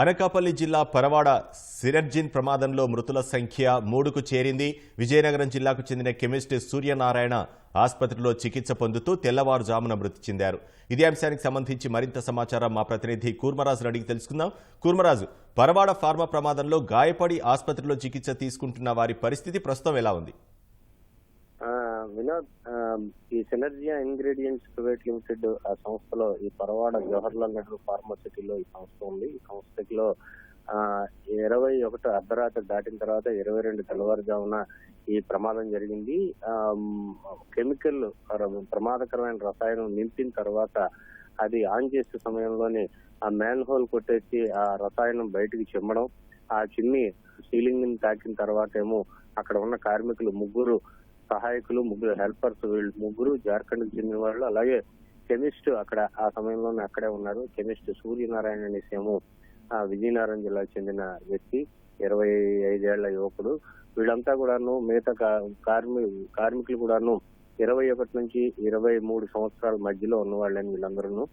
అనకాపల్లి జిల్లా పరవాడ సిరర్జిన్ ప్రమాదంలో మృతుల సంఖ్య మూడుకు చేరింది. విజయనగరం జిల్లాకు చెందిన కెమిస్ట్ సూర్యనారాయణ ఆసుపత్రిలో చికిత్స పొందుతూ తెల్లవారుజామున మృతి చెందారు. ఇదే అంశానికి సంబంధించి మరింత సమాచారం మా ప్రతినిధి కూర్మరాజు అడిగి తెలుసుకుందాం. కూర్మరాజు పరవాడ ఫార్మా ప్రమాదంలో గాయపడి ఆసుపత్రిలో చికిత్స తీసుకుంటున్న వారి పరిస్థితి ప్రస్తుతం ఎలా ఉంది? వినోద్ ఈ సినర్జియా ఇంగ్రీడియంట్స్ ప్రైవేట్ లిమిటెడ్ ఆ సంస్థలో ఈ పరవాడ జవహర్లాల్ నెహ్రూ ఫార్మసిటీలో ఈ సంస్థ ఉంది. ఈ సంస్థలో ఇరవై ఒకటి అర్ధరాత్రి దాటిన తర్వాత ఇరవై రెండు తెల్లవారుజామున ఈ ప్రమాదం జరిగింది. కెమికల్ ప్రమాదకరమైన రసాయనం నింపిన తర్వాత అది ఆన్ చేసే సమయంలోనే ఆ మ్యాన్ హోల్ కొట్టేసి ఆ రసాయనం బయటికి చిమ్మడం ఆ చిమ్మి సీలింగ్ని తాకిన తర్వాత ఏమో అక్కడ ఉన్న కార్మికులు ముగ్గురు సహాయకులు ముగ్గురు హెల్పర్స్ వీళ్ళు ముగ్గురు జార్ఖండ్ చెందిన వాళ్ళు అలాగే కెమిస్ట్ అక్కడ ఆ సమయంలోనే అక్కడే ఉన్నారు. కెమిస్ట్ సూర్యనారాయణ అనేసి ఆ విజయనగరం జిల్లాకు చెందిన వ్యక్తి ఇరవై ఐదేళ్ళ యువకుడు. వీళ్ళంతా కూడాను మిగతా కా- కార్మి కార్మికులు కూడాను ఇరవై ఒకటి నుంచి ఇరవై మూడు సంవత్సరాల మధ్యలో ఉన్న వాళ్ళని వీళ్ళందరూ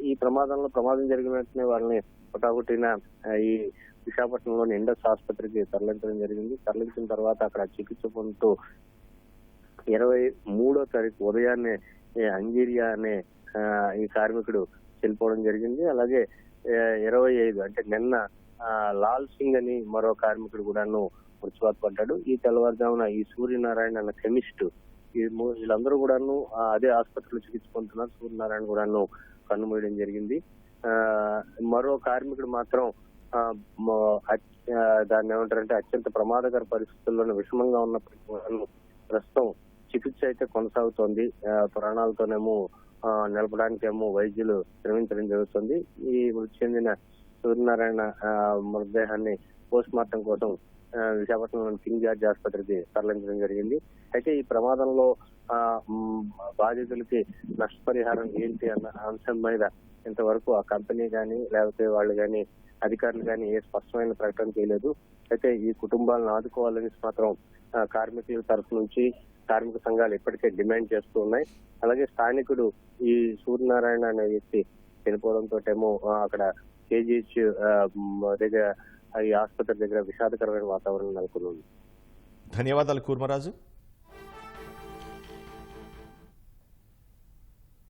ఈ ప్రమాదంలో ప్రమాదం జరిగిన వెంటనే వాళ్ళని ఒకటిన ఈ విశాఖపట్నంలోని ఇండస్ ఆసుపత్రికి తరలించడం జరిగింది. తరలించిన తర్వాత అక్కడ చికిత్స పొందుతూ ఇరవై మూడో తారీఖు ఉదయాన్నే అంగీరియా అంజీరియా అనే ఈ కార్మికుడు చనిపోవడం జరిగింది. అలాగే ఇరవై ఐదు అంటే నిన్న లాల్ సింగ్ అని మరో కార్మికుడు కూడాను మృత్యువాత పడ్డాడు. ఈ తెల్లవారుజామున ఈ సూర్యనారాయణ అన్న కెమిస్ట్ ఈ వీళ్ళందరూ కూడాను అదే ఆసుపత్రిలో చికిత్స పొందుతున్నారు. సూర్యనారాయణ కూడాను కన్నుమూయడం జరిగింది. మరో కార్మికుడు మాత్రం దాన్ని ఏమంటారంటే అత్యంత ప్రమాదకర పరిస్థితుల్లోనే విషమంగా ఉన్నప్పటికీ ప్రస్తుతం చికిత్స అయితే కొనసాగుతోంది. ప్రాణాలతోనేమో ఆ, నిలపడానికేమో వైద్యులు శ్రమించడం జరుగుతుంది. ఈ మృతి చెందిన సూర్యనారాయణ మృతదేహాన్ని పోస్ట్ మార్టం కోసం విశాఖపట్నంలోని కింగ్ జార్జ్ ఆసుపత్రికి తరలించడం జరిగింది. అయితే ఈ ప్రమాదంలో బాధితులకి నష్టపరిహారం ఏంటి అన్న అంశం మీద ఇంతవరకు ఆ కంపెనీ కానీ లేకపోతే వాళ్ళు కానీ అధికారులు కానీ ఏ స్పష్టమైన ప్రకటన చేయలేదు. అయితే ఈ కుటుంబాలను ఆదుకోవాలని మాత్రం కార్మికుల తరఫు నుంచి కార్మిక సంఘాలు ఇప్పటికే డిమాండ్ చేస్తూ ఉన్నాయి. అలాగే స్థానికుడు ఈ సూర్యనారాయణ అనే వ్యక్తి చనిపోవడంతో ఏమో అక్కడ కేజీహెచ్ దగ్గర ఈ ఆసుపత్రి దగ్గర విషాదకరమైన వాతావరణం నెలకొంది. ధన్యవాదాలు కూర్మరాజు.